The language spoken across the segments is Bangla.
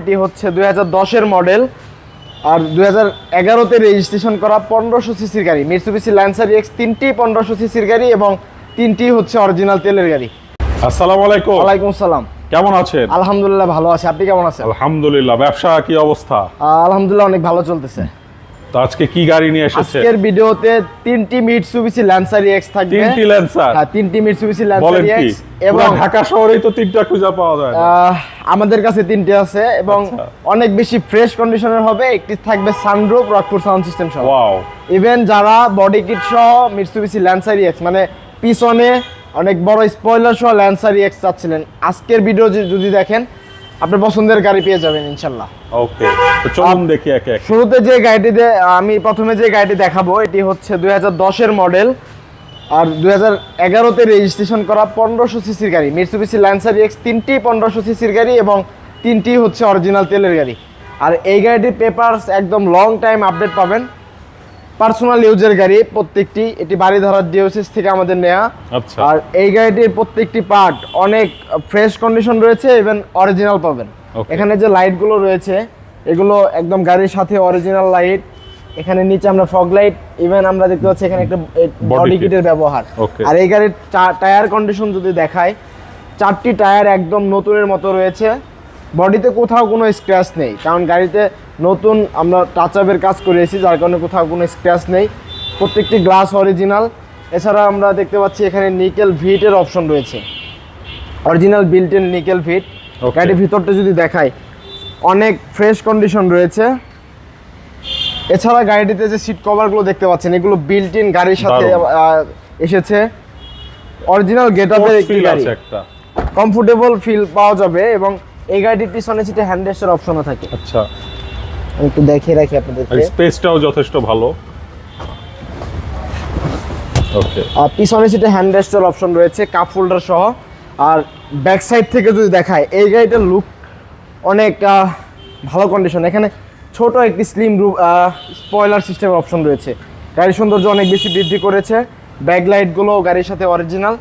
এটি হচ্ছে দুই হাজার দশের মডেল আর দুই হাজার এগারোতে রেজিস্ট্রেশন করা পনেরোশো সিসির গাড়ি মিটসুবিসি ল্যান্সার এক্স তিনটি পনেরোশো সিসির গাড়ি এবং তিনটি হচ্ছে অরিজিনাল তেলের গাড়ি। আসসালাম আলাইকুম। ওয়ালাইকুম সালাম। কেমন আছেন? আলহামদুলিল্লাহ ভালো আছে। আপনি কেমন আছেন? আলহামদুলিল্লাহ ব্যবসা কি অবস্থা? আলহামদুলিল্লাহ অনেক ভালো চলতেছে। তো আজকে কি গাড়ি নিয়ে এসেছে? আজকের ভিডিওতে তিনটি মিটসুবিসি ল্যান্সার এক্স থাকবে। তিনটি ল্যান্সার হ্যাঁ তিনটি মিটসুবিসি ল্যান্সার এক্স এবং ঢাকা শহরেই তো তিনটা খুঁজে পাওয়া যায় আমাদের কাছে তিনটে আছে এবং আচ্ছা। অনেক বেশি ফ্রেশ কন্ডিশনের হবে। একটি থাকবে সানরুফ রকপুর সাউন্ড সিস্টেম সহ। ওয়াও ইভেন যারা বডি কিট সহ মিটসুবিসি ল্যান্সারি এক্স মানে পিছনে অনেক বড় স্পয়লার সহ ল্যান্সারি এক্স চাচ্ছিলেন। আজকের ভিডিও যদি দেখেন আপনার পছন্দের গাড়ি পেয়ে যাবেন ইনশাল্লাহ। ওকে তো চলুন দেখি একে একে। শুরুতে যে গাড়িটিতে আমি প্রথমে যে গাড়িটি দেখাবো এটি হচ্ছে দুই হাজার দশের মডেল আর দুই হাজার এগারোতে রেজিস্ট্রেশন করা পনেরোশো সিসির গাড়ি মিটসুবিসি ল্যান্সারি এক্স তিনটি পনেরোশো সিসির গাড়ি এবং তিনটি হচ্ছে অরিজিনাল তেলের গাড়ি। আর এই গাড়িটির পেপারস একদম লং টাইম আপডেট পাবেন। পার্সোনাল ইউজের গাড়ি প্রত্যেকটি এটি বাড়ি ধরার ডিওসিস থেকে আমাদের নেওয়া আচ্ছা। আর এই গাড়িটির প্রত্যেকটি পার্ট অনেক ফ্রেশ কন্ডিশন রয়েছে ইভেন অরিজিনাল পাবেন। এখানে যে লাইটগুলো রয়েছে এগুলো একদম গাড়ির সাথে অরিজিনাল লাইট এখানে নিচে আমরা ফগ লাইট ইভেন আমরা দেখতে পাচ্ছি এখানে একটা বডি। কিটের ব্যবহার। আর এই গাড়ির টায়ার কন্ডিশন যদি দেখায় চারটি টায়ার একদম নতুনের মতো রয়েছে। বডিতে কোথাও কোনো স্ক্র্যাচ নেই। কারণ গাড়িতে নতুন আমরা টাচ আপের কাজ করেছি যার কারণে কোথাও কোনো স্ক্র্যাচ নেই। প্রত্যেকটি গ্লাস অরিজিনাল এছাড়া আমরা দেখতে পাচ্ছি এখানে নিকেল ভিটের অপশন রয়েছে। অরিজিনাল বিল্ট ইন নিকেল ভিট. গাড়ির ভিতরটা যদি দেখাই অনেক ফ্রেশ কন্ডিশন রয়েছে। এছাড়া গাড়িটিতে যে সিট কভারগুলো দেখতে পাচ্ছেন এগুলো বিল্ট ইন গাড়ির সাথে এসেছে। অরিজিনাল গেট আপের একটি গাড়ি। একটা। কমফোর্টেবল ফিল পাওয়া যাবে এবং এই গাড়িটির পিছনে সিটে হ্যান্ড রেস্টের অপশনও থাকে। আচ্ছা। আমি একটু দেখিয়ে রাখি আর আপনাদেরকে স্পেসটাও যথেষ্ট ভালো। ওকে আর পিছনে সিটে হ্যান্ড রেস্টের অপশন রয়েছে কাপ হোল্ডার সহ। আর ব্যাক সাইড থেকে যদি দেখায় এই গাড়িটার লুক অনেক ভালো কন্ডিশন এখানে ছোট একটি স্লিম রুপ স্পয়লার সিস্টেমের অপশন রয়েছে। গাড়ির সৌন্দর্য অনেক বেশি বৃদ্ধি করেছে। ব্যাক লাইটগুলো গাড়ির সাথে অরিজিনাল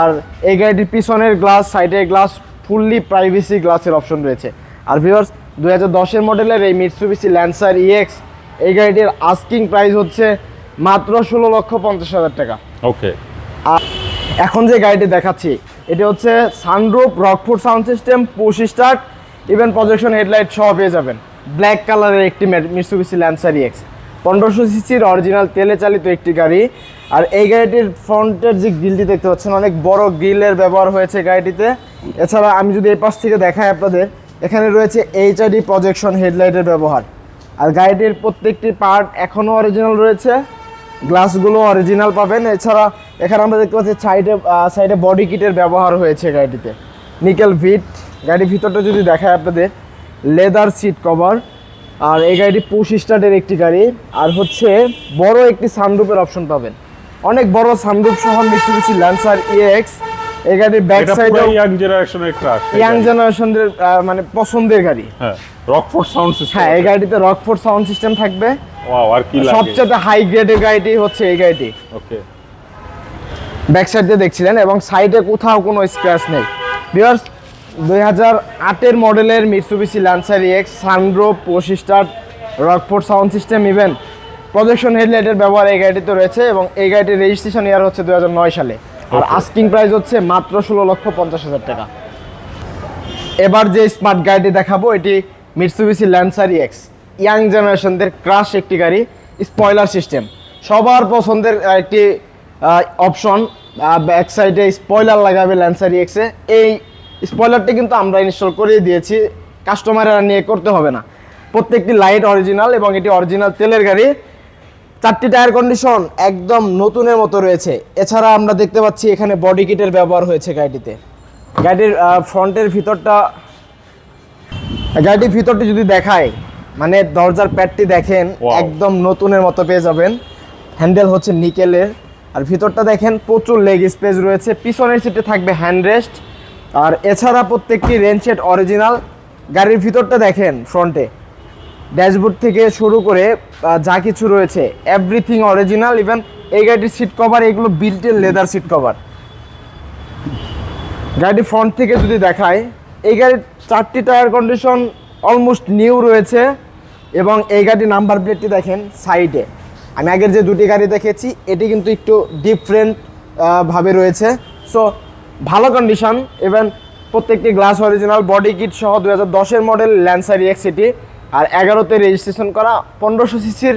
আর এই গাড়িটির পিছনের গ্লাস সাইডের গ্লাস ফুললি প্রাইভেসি গ্লাসের অপশন রয়েছে। আর ভিউয়ার্স দু হাজার দশের মডেলের এই মিটসুবিসি ল্যান্সার ইএক্স এই গাড়িটির আস্কিং প্রাইস হচ্ছে মাত্র ষোলো লক্ষ পঞ্চাশ হাজার টাকা। ওকে। আর এখন যে গাড়িটি দেখাচ্ছি এটি হচ্ছে sunroof Rockford sound system push start even projection headlight সহ পেয়ে যাবেন। ব্ল্যাক কালারের একটি মিটসুবিসি ল্যান্সার এক্স পনেরোশো সিসির অরিজিনাল তেলে চালিত একটি গাড়ি। আর এই গাড়িটির ফ্রন্টের যে গ্রিলটি দেখতে পাচ্ছেন, অনেক বড় গ্রিলের ব্যবহার হয়েছে গাড়িটিতে। এছাড়া আমি যদি এই পাশ থেকে দেখাই আপনাদের, এখানে রয়েছে এইচআইডি প্রজেকশন হেডলাইটের ব্যবহার। আর গাড়িটির প্রত্যেকটি পার্ট এখনও অরিজিনাল রয়েছে। গ্লাসগুলো অরিজিনাল পাবেন। এছাড়া এখানে আমরা দেখতে পাচ্ছি সাইডে সাইডে বডি কিটের ব্যবহার হয়েছে গাড়িটিতে। নিকেল ভিট গাড়ির ভিতরটা যদি দেখায় আপনাদের লেদার সিট কভার আর এই গাড়িটি পুশ স্টার্টের একটি গাড়ি। আর হচ্ছে বড় একটি সানরুফের অপশন পাবেন। অনেক বড় সানরুফ সহ মিসুবিসি ল্যান্সার ইএক্স এই গাড়ির ব্যাক সাইডে ইয়াং জেনারেশনের ক্রাশ ইয়াং জেনারেশনদের মানে পছন্দের গাড়ি। হ্যাঁ রকফোর্ড সাউন্ড সিস্টেম হ্যাঁ এই গাড়িটিতে রকফোর্ড সাউন্ড সিস্টেম থাকবে। ওয়াও আর কি লাগে? সবচেয়ে হাই গ্রেডের গাড়িটি হচ্ছে এই গাড়িটি। ওকে ব্যাক সাইড দিয়ে দেখছিলেন এবং সাইডে কোথাও কোনো স্ক্র্যাচ নেই। বিয়ার্স দুই হাজার আটের মডেলের মিটসুবিসি ল্যান্সার এক্স সানড্রো poster Rockford sound system even projection হেডলাইটের ব্যবহার এই গাড়িতে রয়েছে এবং এই গাড়িটির রেজিস্ট্রেশন ইয়ার হচ্ছে দু নয় সালে। আর আস্কিং প্রাইস হচ্ছে মাত্র ষোলো লক্ষ পঞ্চাশ হাজার টাকা। এবার যে স্মার্ট গাড়িটি দেখাবো এটি মিটসুবিসি ল্যান্সার এক্স ইয়াং জেনারেশনদের ক্রাশ একটি গাড়ি স্পয়লার সিস্টেম সবার পছন্দের একটি অপশন ব্যাক সাইডে স্পয়লার লাগাবে ল্যান্সার এক্সে এই স্পয়লারটি কিন্তু আমরা ইনস্টল করিয়ে দিয়েছি। কাস্টমাররা নিয়ে করতে হবে না। প্রত্যেকটি লাইট অরিজিনাল এবং এটি অরিজিনাল তেলের গাড়ি। চারটি টায়ার কন্ডিশন একদম নতুনের মতো রয়েছে। এছাড়া আমরা দেখতে পাচ্ছি এখানে বডি কিটের ব্যবহার হয়েছে গাড়িটিতে। গাড়ির ফ্রন্টের ভিতরটা গাড়িটির ভিতরটি যদি দেখায় মানে দরজার প্যাডটি দেখেন একদম নতুনের মতো পেয়ে যাবেন। হ্যান্ডেল হচ্ছে নিকেলের। আর ভিতরটা দেখেন প্রচুর লেগ স্পেস রয়েছে। পিছনের সিটে থাকবে হ্যান্ড রেস্ট আর এছাড়া প্রত্যেকটি রেঞ্চেট অরিজিনাল গাড়ির ভিতরটা দেখেন ফ্রন্টে ড্যাশবোর্ড থেকে শুরু করে যা কিছু রয়েছে এভরিথিং অরিজিনাল ইভেন এই গাড়িটির সিট কভার এগুলো built in leather seat cover গাড়িটি ফ্রন্ট থেকে যদি দেখায় এই গাড়ির চারটি টায়ার কন্ডিশন অলমোস্ট নিউ রয়েছে এবং এই গাড়ির নাম্বার প্লেটটি দেখেন সাইডে আমি আগের যে দুটি গাড়ি দেখেছি, এটি কিন্তু একটু ডিফারেন্ট ভাবে রয়েছে। সো ভালো কন্ডিশন ইভেন প্রত্যেকটি গ্লাস অরিজিনাল বডি কিট সহ দু হাজার দশের মডেল ল্যান্সার এক্স সিটি আর এগারোতে রেজিস্ট্রেশন করা পনেরোশো সিসির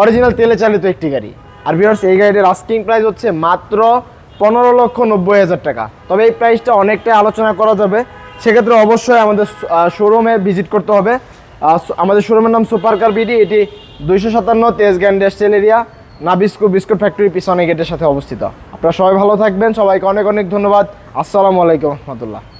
অরিজিনাল তেলে চালিত একটি গাড়ি। আর ভিউয়ার্স এই গাড়ির আস্কিং প্রাইস হচ্ছে মাত্র পনেরো লক্ষ নব্বই হাজার টাকা। তবে এই প্রাইসটা অনেকটাই আলোচনা করা যাবে। সেক্ষেত্রে অবশ্যই আমাদের শোরুমে ভিজিট করতে হবে। আমাদের শোরুমের নাম সুপার কার বিডি এটি দুইশো সাতান্ন Tejgaon industrial area Nabisco biscuit factory পিছনে গেটের সাথে অবস্থিত। আপনারা সবাই ভালো থাকবেন, সবাইকে অনেক অনেক ধন্যবাদ। আসসালামু আলাইকুম রহমতুল্লাহ।